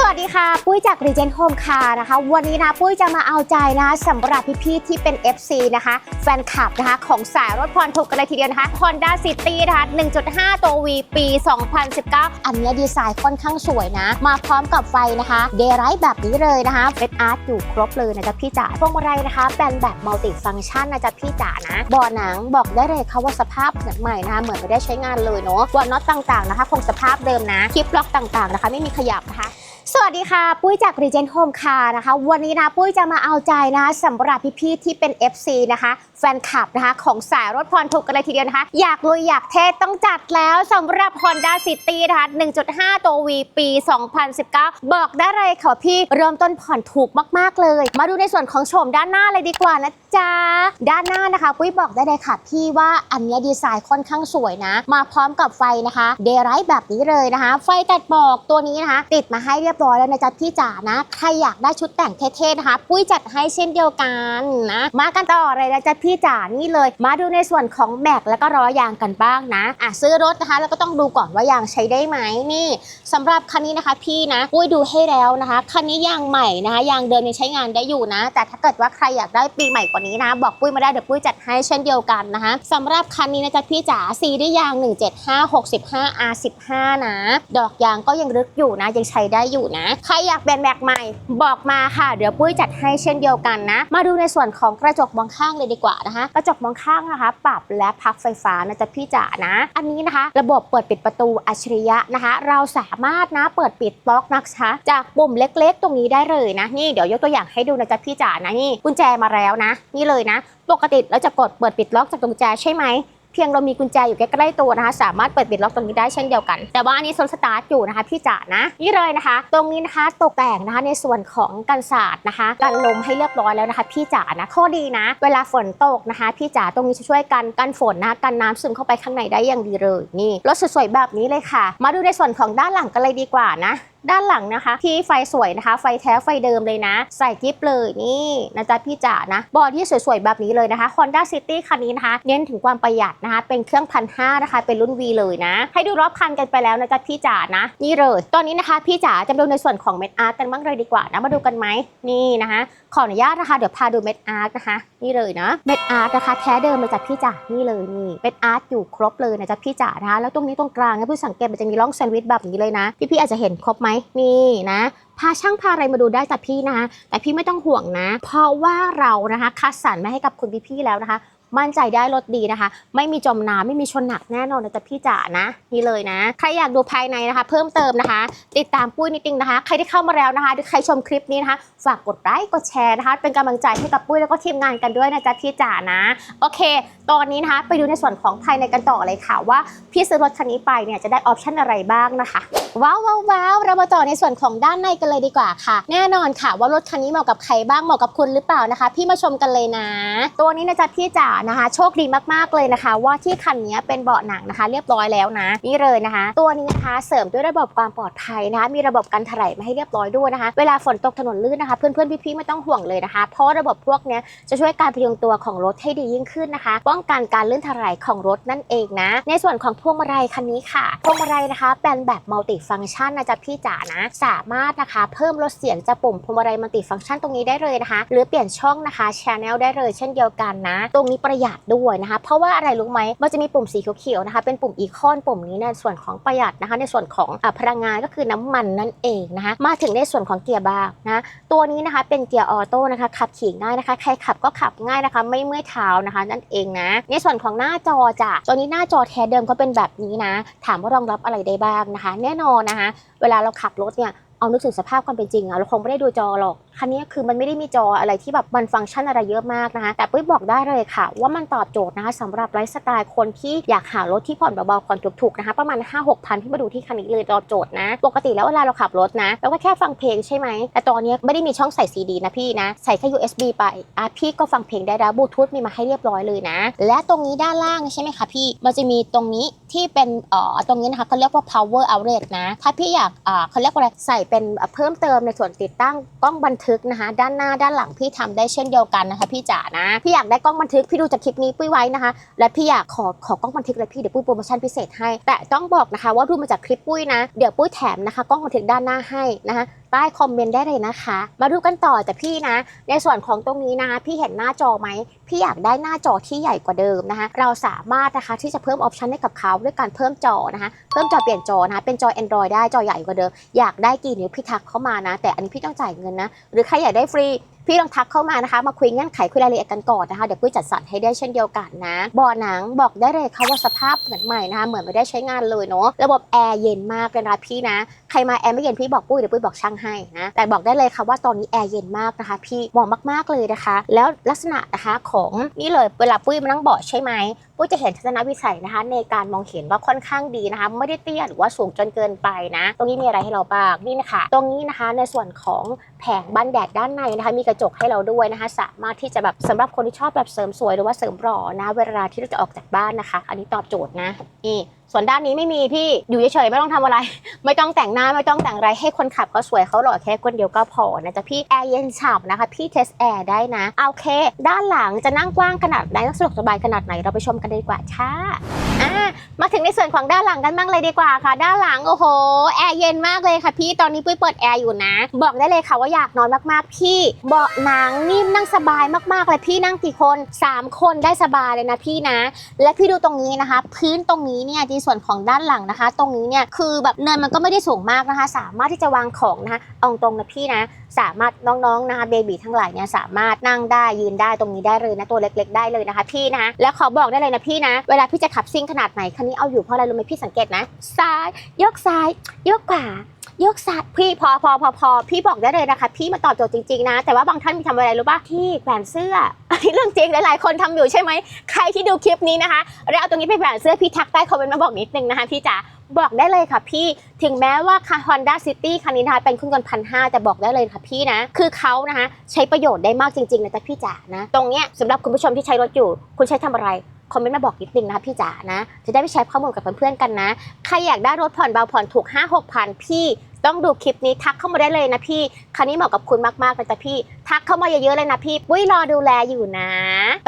สวัสดีค่ะ ปุ้ยจาก Regent Home Car นะคะ วันนี้นะปุ้ยจะมาเอาใจนะสำหรับพี่ๆที่เป็น FC นะคะ แฟนคลับนะคะ ของสายรถพรถูกกันเลยทีเดียวนะคะ Honda City นะคะ 1.5 ตัว V ปี 2019 อันเนี้ดีไซน์ค่อนข้างสวยนะ มาพร้อมกับไฟนะคะ เดย์ไรท์แบบนี้เลยนะคะเป็นอาร์ตอยู่ครบเลยนะจ๊ะพี่จ๋าพวงมาลัยนะคะเป็นแบบมัลติฟัง c t ชันนะจ๊ะพี่จ๋านะเบาะหนังบอกได้เลยค่ะว่าสภาพเหมือนใหม่นะคะเหมือนไม่ได้ใช้งานเลยเนาะวอลน็อตต่างๆนะคะคงสภาพเดิมนะคลิปล็อกต่างๆนะคะ ไม่มีขยับนะคะ สวัสดีค่ะ ปุ้ยจาก Regent Home Car นะคะ วันนี้นะปุ้ยจะมาเอาใจนะสำหรับพี่ๆที่เป็น FC นะคะ แฟนคลับนะคะของสายรถพรถูกกันเลยทีเดียวนะคะ อยากลุยอยากเทศต้องจัดแล้วสำหรับ Honda City นะคะ 1.5 ตัว V ปี 2019 บอกได้เลยค่ะพี่เริ่มต้นผ่อนถูกมากๆเลย มาดูในส่วนของโฉมด้านหน้าเลยดีกว่านะจ๊ะ ด้านหน้านะคะ ปุ้ยบอกได้เลยค่ะพี่ว่าอันเนี้ยดีไซน์ค่อนข้างสวยนะ มาพร้อมกับไฟนะคะ เดย์ไรท์แบบนี้เลยนะคะ ไฟตัดหมอกตัวนี้นะคะ ติดมาให้เรียบร้อยแล้วนะจ๊ะพี่จ๋านะ ใครอยากได้ชุดแต่งเท่ๆนะคะ ปุ้ยจัดให้เช่นเดียวกันนะ มากันต่อเลยนะจ๊ะพี่จ๋านี่เลย มาดูในส่วนของแม็กแล้วก็ล้อยางกันบ้างนะอะซื้อรถนะคะแล้วก็ต้องดูก่อนว่ายางใช้ได้ไหมนี่สำหรับคันนี้นะคะพี่นะปุ้ยดูให้แล้วนะคะคันนี้ยางใหม่นะคะยางเดิมยังใช้งานได้อยู่นะ แต่ถ้าเกิดว่าใครอยากได้ปีใหม่กว่านี้นะ บอกปุ้ยมาได้เดี๋ยวปุ้ยจัดให้เช่นเดียวกันนะคะสำหรับคันนี้นะจ๊ะพี่จ๋าซีได้ยาง 175 65 R15 นะ ดอกยางก็ยังลึกอยู่นะ ยังใช้ได้อยู่นะ ใครอยากเป็นแม็กใหม่บอกมาค่ะ เดี๋ยวปุ้ยจัดให้เช่นเดียวกันนะ มาดูในส่วนของกระจกมองข้างเลยดีกว่านะคะ กระจกมองข้างนะคะ ปรับและพักไฟฟ้านะจ๊ะพี่จ๋านะ อันนี้นะคะ ระบบเปิดปิดประตูอัจฉริยะนะคะ เราสามารถนะเปิดปิดล็อกนะคะจากปุ่มเล็กๆ ตรงนี้ได้เลยนะนี่เดี๋ยวยกตัวอย่างให้ดูนะจ๊ะพี่จ๋านะนี่กุญแจมาแล้วนะนี่เลยนะ ปกติเราจะกดเปิดปิดล็อกจากกุญแจใช่ไหมเพียงเรามีกุญแจอยู่ใกล้ๆตัวนะคะ สามารถเปิดปิดล็อกตรงนี้ได้เช่นเดียวกัน แต่ว่าอันนี้โซนสตาร์ทอยู่นะคะพี่จ๋านะนี่เลยนะคะ ตรงนี้นะคะตกแต่งนะคะในส่วนของกันศาสตร์นะคะกันลมให้เรียบร้อยแล้วนะคะ พี่จ๋านะข้อดีนะ เวลาฝนตกนะคะ พี่จ๋าตรงนี้จะช่วยกันกันฝนนะคะกันน้ำซึมเข้าไปข้างในได้อย่างดีเลยนี่รถสวยๆแบบนี้เลยค่ะ มาดูในส่วนของด้านหลังกันเลยดีกว่านะด้านหลังนะคะ ที่ไฟสวยนะคะ ไฟแท้ไฟเดิมเลยนะ ใส่กิฟเลยนี่นะจ๊ะพี่จ๋านะ บอดี้สวยๆ แบบนี้เลยนะคะ Honda City คันนี้นะคะ เน้นถึงความประหยัดนะคะ เป็นเครื่องพันห้านะคะ เป็นรุ่น V เลยนะ ให้ดูรอบคันกันไปแล้วนะจ๊ะพี่จ๋านะ นี่เลย ตอนนี้นะคะพี่จ๋าจะมาดูในส่วนของเม็ดอาร์ตกันบ้างเลยดีกว่านะ มาดูกันไหมนี่นะคะ ขออนุญาตนะคะ เดี๋ยวพาดูเม็ดอาร์ตนะคะ นี่เลยนะ เม็ดอาร์ตนะคะ แท้เดิมเลยจ้ะพี่จ๋า นี่เลยนี่เม็ดอาร์ตอยู่ครบเลยนะจ๊ะพี่จ๋านะคะ แล้วตรงนี้ตรงกลางนะพี่สังเกตมันจะมีร่องแซนด์วิชแบบนี้เลยนะ พี่ๆอาจจะเห็นครบไหมนี่นะพาช่างพาอะไรมาดูได้จ้ะพี่นะคะแต่พี่ไม่ต้องห่วงนะ เพราะว่าเรานะคะคัดสรรมาให้กับคุณพี่ๆแล้วนะคะ มั่นใจได้รถดีนะคะ ไม่มีจมน้ำไม่มีชนหนักแน่นอนนะจ๊ะพี่จ๋านะนี่เลยนะ ใครอยากดูภายในนะคะ เพิ่มเติมนะคะ ติดตามปุ้ยนิดนึงนะคะ ใครที่เข้ามาแล้วนะคะหรือใครชมคลิปนี้นะคะ ฝากกดไลค์กดแชร์นะคะ เป็นกำลังใจให้กับปุ้ยแล้วก็ทีมงานกันด้วยนะจ๊ะพี่จ๋านะ โอเค ตอนนี้นะคะไปดูในส่วนของภายในกันต่อเลยค่ะว่าพี่ซื้อรถคันนี้ไปเนี่ยจะได้ออปชั่นอะไรบ้างนะคะว้าวว้าวาเรามาต่อในส่วนของด้านในกันเลยดีกว่าค่ะ แน่นอนค่ะว่ารถคันนี้เหมาะกับใครบ้างเหมาะกับคุณหรือเปล่านะคะ พี่มาชมกันเลยนะ ตัวนี้นะจ๊ะพี่จ๋านะคะ โชคดีมากๆเลยนะคะ ว่าที่คันนี้เป็นเบาะหนังนะคะ เรียบร้อยแล้วนะ นี่เลยนะคะ ตัวนี้นะคะเสริมด้วยระบบความปลอดภัยนะคะ มีระบบกันถลายมาให้เรียบร้อยด้วยนะคะ เวลาฝนตกถนนลื่นนะคะ เพื่อนๆพี่ๆไม่ต้องห่วงเลยนะคะ เพราะระบบพวกนี้จะช่วยการพยุงตัวของรถให้ดียิ่งขึ้นนะคะป้องกันการลื่นถลายของรถนั่นเองนะ ในส่วนของพวงมาลัยคันนี้ค่ะ พวงมาลัยนะคะเป็นแบบมัลติฟัง c t ชันนะจ๊ะพี่จ๋านะ สามารถนะคะเพิ่มลดเสียงจากปุ่มพวงมาลัยมัลติฟัง c t ชันตรงนี้ได้เลยนะคะ หรือเปลี่ยนช่องนะคะชแนลได้เลยเช่นเดียวกันนะ ตรงนี้ประหยัดด้วยนะคะ เพราะว่าอะไรรู้ไหมมันจะมีปุ่มสีเขียวๆนะคะ เป็นปุ่มอีคอนปุ่มนี้ในส่วนของประหยัดนะคะ ในส่วนของอพลังงานก็คือน้ำมันนั่นเองนะคะ มาถึงในส่วนของเกียร์บางนะตัวนี้นะคะเป็นเกียร์ออโต้นะคะขับขี่ง่ายนะคะใครขับก็ขับง่ายนะคะ ไม่เมื่อยเท้านะคะ นั่นเองนะในส่วนของหน้าจอจ้ะตัวนี้หน้าจอแท้เดิมก็เป็นแบบนี้นะ ถามว่ารองรับอะไรได้บ้างนะคะ แน่นอนนะคะ เวลาเราขับรถเนี่ยเอานึกถึงสภาพความเป็นจริงอะเราคงไม่ได้ดูจอหรอก คันนี้คือมันไม่ได้มีจออะไรที่แบบมันฟังก์ชันอะไรเยอะมากนะคะ แต่ปุ้ยบอกได้เลยค่ะ ว่ามันตอบโจทย์นะคะสำหรับไลฟ์สไตล์คนที่อยากหารถที่ผ่อนเบาๆผ่อนถูกๆนะคะ ประมาณ 5 6พันที่มาดูที่คันนี้เลยตอบโจทย์นะ ปกติแล้วเวลาเราขับรถนะเราก็แค่ฟังเพลงใช่ไหมแต่ตอนนี้ไม่ได้มีช่องใส่ซีดีนะพี่นะใส่แค่ USB ไปอะพี่ก็ฟังเพลงได้แล้วบลูทูธมีมาให้เรียบร้อยเลยนะ และตรงนี้ด้านล่างใช่ไหมคะพี่มันจะมีตรงนี้ที่เป็นเอ่อตรงนี้นะคะเขาเรียกว่า power outlet นะ ถ้าพี่อยากอ่าเขาเรียกว่าอะไรใส่เป็นเอ่อเพิ่มเติมในส่วนติดตั้งกล้องบันทึกนะคะ ด้านหน้าด้านหลังพี่ทำได้เช่นเดียวกันนะคะ พี่จ๋านะพี่อยากได้กล้องบันทึกพี่ดูจากคลิปนี้ปุ้ยไว้นะคะ และพี่อยากขอขอกล้องบันทึกเลยพี่เดี๋ยวปุ้ยโปรโมชั่นพิเศษให้ แต่ต้องบอกนะคะว่าดูมาจากคลิปปุ้ยนะเดี๋ยวปุ้ยแถมนะคะกล้องบันทึกด้านหน้าให้นะคะใต้คอมเมนต์ได้เลยนะคะ มาดูกันต่อแต่พี่นะ ในส่วนของตรงนี้นะ พี่เห็นหน้าจอไหม พี่อยากได้หน้าจอที่ใหญ่กว่าเดิมนะคะ เราสามารถนะคะที่จะเพิ่มออปชันให้กับเขาด้วยการเพิ่มจอนะคะ เพิ่มจอเปลี่ยนจอนะคะ เป็นจอ Android ได้จอใหญ่กว่าเดิม อยากได้กี่นิ้วพี่ทักเข้ามานะ แต่อันนี้พี่ต้องจ่ายเงินนะ หรือใครอยากได้ฟรี พี่ลองทักเข้ามานะคะ มาคุยเงื่อนไขคุยรายละเอียดกันก่อนนะคะ เดี๋ยวปุ้ยจัดสรรให้ได้เช่นเดียวกันนะ บ่อหนังบอกได้เลยค่ะว่าสภาพเหมือนใหม่นะคะ เหมือนไม่ได้ใช้งานเลยเนาะ ระบบแอร์เย็นมากเลยนะพี่นะ ใครมาแอร์ไม่เย็นพี่บอกปุ้ยเดี๋ยวปุ้ยบอกช่างให้นะ แต่บอกได้เลยค่ะว่าตอนนี้แอร์เย็นมากนะคะ พี่เหมาะมากๆเลยนะคะ แล้วลักษณะนะคะของนี่เลยเวลาปุ้ยมานั่งเบาะใช่ไหม ปุ้ยจะเห็นทัศนวิสัยนะคะ ในการมองเห็นว่าค่อนข้างดีนะคะ ไม่ได้เตี้ยหรือว่าสูงจนเกินไปนะ ตรงนี้มีอะไรให้เราบ้างนี่นะคะ ตรงนี้นะคะในส่วนของแผงบันแดดด้านในนะคะ มีกระจกให้เราด้วยนะคะ สามารถที่จะแบบสำหรับคนที่ชอบแบบเสริมสวยหรือว่าเสริมหล่อนะ เวลาที่เราจะออกจากบ้านนะคะ อันนี้ตอบโจทย์นะนี่ ส่วนด้านนี้ไม่มีพี่อยู่เฉยๆไม่ต้องทำอะไร ไม่ต้องแต่งหน้าไม่ต้องแต่งอะไรให้คนขับเขาสวยเขาหล่อแค่คนเดียวก็พอนะจ๊ะพี่แอร์เย็นฉ่ำนะคะ พี่เทสแอร์ได้นะโอเค ด้านหลังจะนั่งกว้างขนาดไหนสะดวกสบายขนาดไหนเราไปชมกันดีกว่าค่ะอ่ามาถึงในส่วนของด้านหลังกันบ้างเลยดีกว่าค่ะ ด้านหลังโอ้โหแอร์เย็นมากเลยค่ะพี่ตอนนี้ปุ้ยเปิดแอร์อยู่นะ บอกได้เลยค่ะว่าอยากนอนมากๆพี่เบาะหนังนิ่มนั่งสบายมากๆเลยพี่นั่งกี่คนสามคนได้สบายเลยนะพี่นะ และพี่ดูตรงนี้นะคะ พื้นตรงนี้เนี่ยในส่วนของด้านหลังนะคะ ตรงนี้เนี่ยคือแบบเนินมันก็ไม่ได้สูงมากนะคะ สามารถที่จะวางของนะคะเอาตรงนะพี่นะสามารถน้องๆนะคะเบบีทั้งหลายเนี่ยสามารถนั่งได้ยืนได้ตรงนี้ได้เลยนะตัวเล็ก ๆ ได้เลยนะคะพี่นะแล้วขอบอกได้เลยนะพี่นะ เวลาพี่จะขับซิ่งขนาดไหนคันนี้เอาอยู่เพราะอะไรรู้ไหมพี่สังเกตนะซ้ายยกซ้ายยกขวา ยกซ้ายพี่พอพอพอพอพี่บอกได้เลยนะคะ พี่มาตอบโจทย์จริงๆนะ แต่ว่าบางท่านมีทำอะไรรู้ป่ะพี่แขวนเสื้ออันนี้เรื่องจริงหลายๆ คนทำอยู่ใช่ไหมใครที่ดูคลิปนี้นะคะแล้วเอาตรงนี้ไปแขวนเสื้อพี่ทักใต้คอมเมนต์มาบอกนิดนึงนะคะพี่จ๋าบอกได้เลยค่ะพี่ถึงแม้ว่าค่ะ Honda City คันนี้นะคะเป็นเครื่องยนต์พันห้าแต่บอกได้เลยค่ะพี่นะ คือเขานะคะใช้ประโยชน์ได้มากจริงๆนะจ๊ะพี่จ๋านะ ตรงเนี้ยสำหรับคุณผู้ชมที่ใช้รถอยู่ คุณใช้ทำอะไร คอมเมนต์มาบอกนิดนึงนะคะพี่จ๋านะ จะได้ไปใช้ข้อมูลกับเพื่อนๆกันนะ ใครอยากได้รถผ่อนเบาผ่อนถูก 5 6พันพี่ต้องดูคลิปนี้ทักเข้ามาได้เลยนะพี่ คันนี้เหมาะกับคุณมากๆเลยจ้ะพี่ ทักเข้ามาเยอะๆเลยนะพี่ ปุ้ยรอดูแลอยู่นะ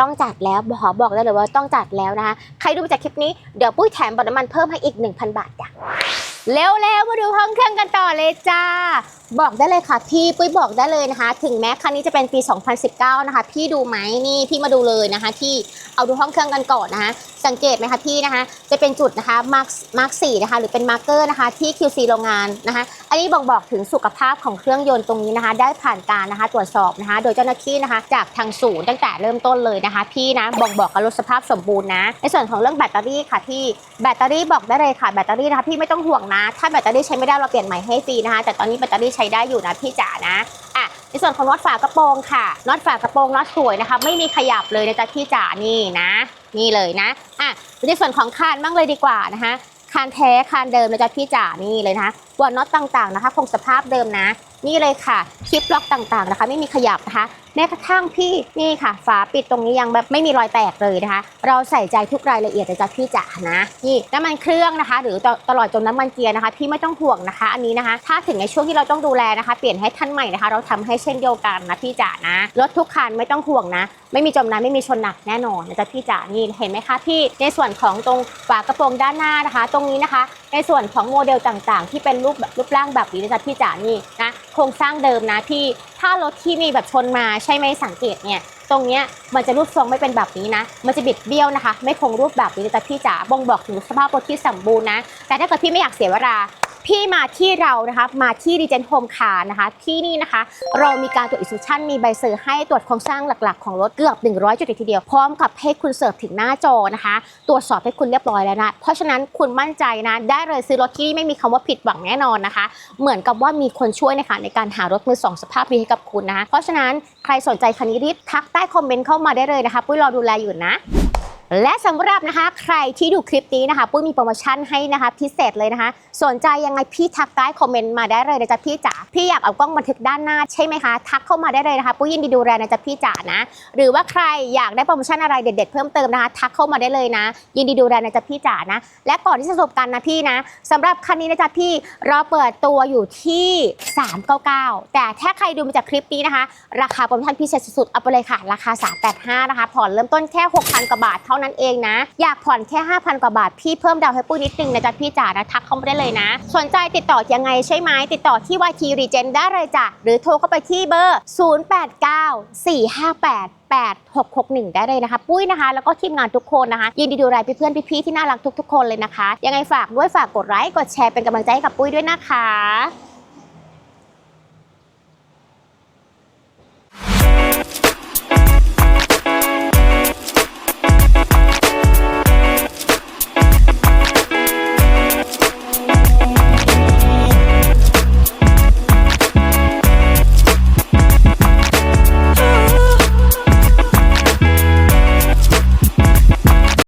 ต้องจัดแล้วขอบอกได้เลยว่าต้องจัดแล้วนะคะ ใครดูจากคลิปนี้เดี๋ยวปุ้ยแถมบัตรน้ำมันเพิ่มให้อีก 1,000 บาทจ้ะเร็วๆมาดูห้องเครื่องกันต่อเลยจ้า บอกได้เลยค่ะพี่ปุ้ยบอกได้เลยนะคะ ถึงแม้คันนี้จะเป็นปี 2019 นะคะ พี่ดูไหมนี่พี่มาดูเลยนะคะ ที่เอาดูห้องเครื่องกันก่อนนะคะ สังเกตไหมคะพี่นะคะ จะเป็นจุดนะคะมาร์คมาร์คสี่นะคะ หรือเป็นมาร์กเกอร์นะคะ ที่ QC โรงงานนะคะ อันนี้บ่งบอกถึงสุขภาพของเครื่องยนต์ตรงนี้นะคะ ได้ผ่านการนะคะ ตรวจสอบนะคะ โดยเจ้าหน้าที่นะคะ จากทางศูนย์ตั้งแต่เริ่มต้นเลยนะคะ พี่นะบ่งบอกกับรถสภาพสมบูรณ์นะในส่วนของเรื่องแบตเตอรี่ค่ะพี่แบตเตอรี่บอกได้เลยค่ะแบตเตอรี่นะคะพี่ไม่ต้องห่วงนะ ถ้าแบตเตอรี่ใช้ไม่ได้เราเปลี่ยนใหม่ให้ฟรีนะคะ แต่ตอนนี้แบตเตอรี่ใช้ได้อยู่นะพี่จ๋านะอะในส่วนของน็อตฝากระโปรงค่ะน็อตฝากระโปรงน็อตสวยนะคะ ไม่มีขยับเลยนะจ๊ะพี่จ๋านี่นะ นี่เลยนะอะในส่วนของคานบ้างเลยดีกว่านะคะคานแท้คานเดิมนะจ๊ะพี่จ๋านี่เลยนะคะวน็อตต่างๆนะคะ คงสภาพเดิมนะ นี่เลยค่ะคลิปล็อกต่างๆนะคะ ไม่มีขยับนะคะ แม้กระทั่งพี่นี่ค่ะ ฝาปิดตรงนี้ยังแบบไม่มีรอยแตกเลยนะคะ เราใส่ใจทุกรายละเอียดนะจ๊ะพี่จ๋านะนี่น้ำมันเครื่องนะคะ หรือตลอดจนน้ำมันเกียร์นะคะ พี่ไม่ต้องห่วงนะคะ อันนี้นะคะ ถ้าถึงในช่วงที่เราต้องดูแลนะคะ เปลี่ยนให้ท่านใหม่นะคะ เราทำให้เช่นเดียวกันนะพี่จ๋านะรถทุกคันไม่ต้องห่วงนะ ไม่มีจมน้ำไม่มีชนหนักแน่นอนนะจ๊ะพี่จ๋านี่เห็นไหมคะพี่ในส่วนของตรงฝากระโปรงด้านหน้านะคะ ตรงนี้นะคะ ในส่วนของโมเดลต่างๆ ที่เป็นรูปแบบรูปร่างแบบนี้นะจ๊ะพี่จ๋านี่นะ โครงสร้างเดิมนะพี่ถ้ารถที่มีแบบชนมาใช่ไหมสังเกตเนี่ยตรงเนี้ยมันจะรูปทรงไม่เป็นแบบนี้นะ มันจะบิดเบี้ยวนะคะ ไม่คงรูปแบบนี้แต่พี่จ๋าบ่งบอกถึงสภาพรถที่สมบูรณ์นะ แต่ถ้าเกิดพี่ไม่อยากเสียเวลา พี่มาที่เรานะคะมาที่ดีเจนโฮมคาร์นะคะ ที่นี่นะคะ เรามีการตรวจอิสุชันมีใบเซอร์ให้ตรวจโครงสร้างหลักๆ ของรถเกือบ 100 จุดเลยทีเดียวพร้อมกับให้คุณเสิร์ฟถึงหน้าจอนะคะ ตรวจสอบให้คุณเรียบร้อยแล้วนะ เพราะฉะนั้นคุณมั่นใจนะ ได้เลยซื้อรถที่ไม่มีคำว่าผิดหวังแน่นอนนะคะ เหมือนกับว่ามีคนช่วยนะคะในการหารถมือสองสภาพดีให้กับคุณนะคะเพราะฉะนั้นใครสนใจคันนี้รีบทักใต้คอมเมนต์เข้ามาได้เลยนะคะปุ้ยรอดูแลอยู่นะ และสำหรับนะคะใครที่ดูคลิปนี้นะคะปุ้ยมีโปรโมชั่นให้นะคะพิเศษเลยนะคะ สนใจยังไงพี่ทักใต้คอมเมนต์มาได้เลยนะจ๊ะพี่จ๋าพี่อยากเอากล้องบันทึกด้านหน้าใช่ไหมคะทักเข้ามาได้เลยนะคะปุ้ยยินดีดูแลนะจ๊ะพี่จ๋านะ หรือว่าใครอยากได้โปรโมชั่นอะไรเด็ดๆเพิ่มเติมนะคะทักเข้ามาได้เลยนะ ยินดีดูแลนะจ๊ะพี่จ๋านะ และก่อนที่จะจบกันนะพี่นะสำหรับคันนี้นะจ๊ะพี่เราเปิดตัวอยู่ที่ 399 แต่ถ้าใครดูมาจากคลิปนี้นะคะ ราคาโปรโมชั่นพิเศษสุดๆเอาไปเลยค่ะราคา 385 นะคะผ่อนเริ่มต้นแค่ 6,000กว่าบาทเท่านั้นเองนะ อยากผ่อนแค่ 5,000 กว่าบาท พี่เพิ่มดาวให้ปุ้ยนิดนึงนะจ๊ะพี่จ๋านะทักเข้ามาได้เลยนะ สนใจติดต่อยังไงใช่ไหมติดต่อที่ YT Regen ได้เลยจ้ะหรือโทรเข้าไปที่เบอร์ 089 458 8661 ได้เลยนะคะ ปุ้ยนะคะ แล้วก็ทีมงานทุกคนนะคะ ยินดีดูแลเพื่อนพี่ๆที่น่ารักทุกๆ คนเลยนะคะ ยังไงฝากด้วยฝากกดไลค์กดแชร์เป็นกำลังใจให้กับปุ้ยด้วยนะคะ